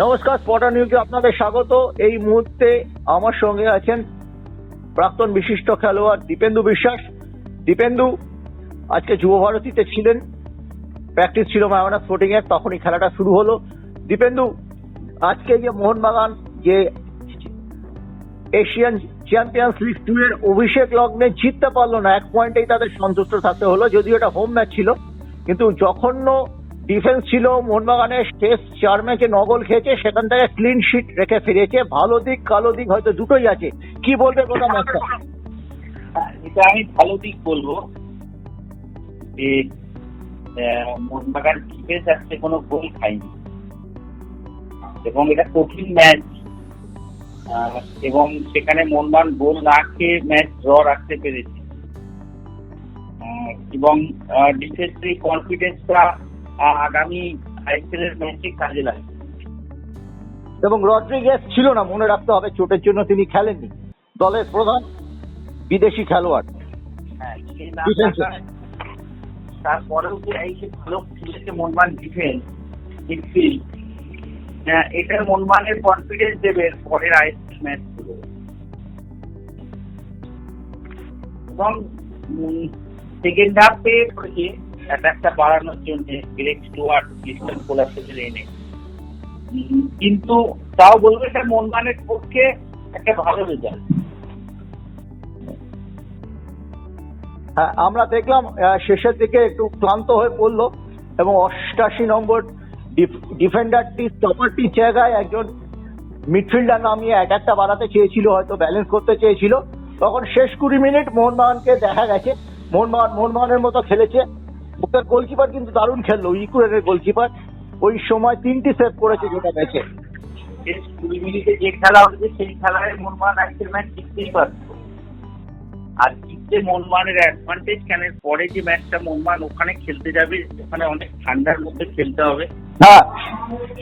নমস্কার স্পটার নিউজে আপনাদের স্বাগত। এই মুহূর্তে আমার সঙ্গে আছেন প্রাক্তন বিশিষ্ট খেলোয়াড় দীপেন্দু বিশ্বাস। দীপেন্দু, আজকে যুব ভারতীতে ছিলেন। প্র্যাকটিস ছিল মায়ানা স্পোর্টিং এর, তখনই খেলাটা শুরু হলো। দীপেন্দু, আজকে যে মোহনবাগান, যে এশিয়ান চ্যাম্পিয়ন্স লিগ টু এর অভিষেক লগ্নে জিততে পারল না, এক পয়েন্টেই তাদের সন্তুষ্ট থাকতে হলো, যদিও এটা হোম ম্যাচ ছিল। কিন্তু জঘন্য ডিফেন্স ছিল, মোহনবাগানের শেষ চার ম্যাচে নগল খেয়েছে, সেখান থেকে ক্লিন শিট রেখে ফিরেছে। ভালো দিক, কালো দিক হয়তো দুটোই আছে। কি বলবে গোটা ম্যাচটা এটা আমি ভালো দিক বলব যে মোহনবাগান ডিফেন্স আজকে কোনো গোল খায়নি। এবং এটা কঠিন ম্যাচ এবং সেখানে মোহনবাগান গোল না খেয়ে ম্যাচ ড্র রাখতে পেরেছে। এবং ডিফেন্সের কনফিডেন্সটা আগামী আইপিএল এর ম্যাচে কাজে লাগবে। এবং রড্রিগেস ছিল না মনে রাখতে হবে চোটের জন্য তিনি খেলেননি। দলের প্রধান বিদেশি খেলোয়াড়। হ্যাঁ তারপরেও যে এই যে ভালো খেলেছে মনমান ডিফেন্স মিডফিল্ড এটা মনমানের কনফিডেন্স দেবে পরের আইএসএল ম্যাচ এবং সেকেন্ড হাফে অ্যাটাকটা বাড়ানোর জন্য গ্রেক স্টুয়ার্ট ক্রিস্টান কোলাসের এনে কিন্তু তাও বলব এটা মনমানের পক্ষে একটা ভালো রেজাল্ট হ্যাঁ আমরা দেখলাম শেষের দিকে একটু ক্লান্ত হয়ে পড়ল এবং অষ্টাশি নম্বর ডিফেন্ডারটি স্টপারটির জায়গায় একজন মিডফিল্ডার নামিয়ে অ্যাটাকটা বাড়াতে চেয়েছিল, হয়তো ব্যালেন্স করতে চেয়েছিল। তখন শেষ কুড়ি মিনিট মোহনবাগানকে দেখা গেছে। মোহনবাগান মোহনবাগানের মতো খেলেছে। ওদের গোলকিপার কিন্তু দারুণ খেললো ইকুয়েনের গোলকিপার ওই সময় তিনটি সেভ করেছে যেটা ম্যাচে শেষ কুড়ি মিনিটে যে খেলা হয়েছে সেই খেলায় মনমান আজকের ম্যাচ জিততেই পারত। আর জিততে মনমানের অ্যাডভান্টেজ কেন পরে যে ম্যাচটা মনমান ওখানে খেলতে যাবে ওখানে অনেক ঠান্ডার মধ্যে খেলতে হবে। হ্যাঁ।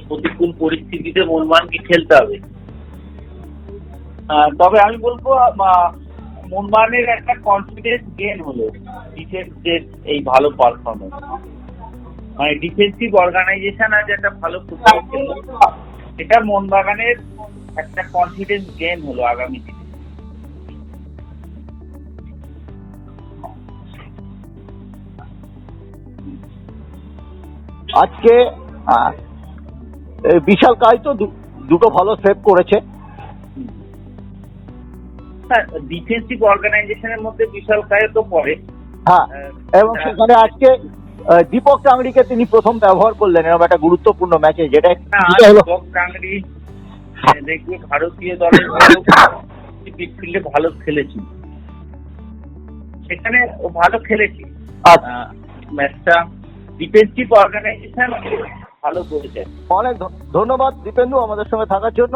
প্রতিকূল পরিস্থিতিতে মনমানকে খেলতে হবে। তবে আমি বলব মনমানের একটা কনফিডেন্স গেন হলো ডিফেন্সের এই ভালো পারফরমেন্স মানে ডিফেন্সিভ অর্গানাইজেশন আজ একটা ভালো ফুটবল খেললো। এটা মোহনবাগানের একটা কনফিডেন্স গেম হলো আগামী দিনে। আজকে বিশাল কাজ তো দুটো ভালো সেভ করেছে। ডিফেন্সিভ অর্গানাইজেশনের মধ্যে বিশাল কায় তো পড়ে। হ্যাঁ এবং সেখানে আজকে দীপক চাংড়িকে তিনি প্রথম ব্যবহার করলেন এরকম একটা গুরুত্বপূর্ণ ম্যাচে যেটা হলো বক দেখবে ভারতীয় দলের মিডফিল্ডে ভালো খেলেছি সেখানে ও ভালো খেলেছে ম্যাচটা ডিফেন্সিভ অর্গানাইজেশন ভালো করেছে। অনেক ধন্যবাদ দীপেন্দু আমাদের সঙ্গে থাকার জন্য।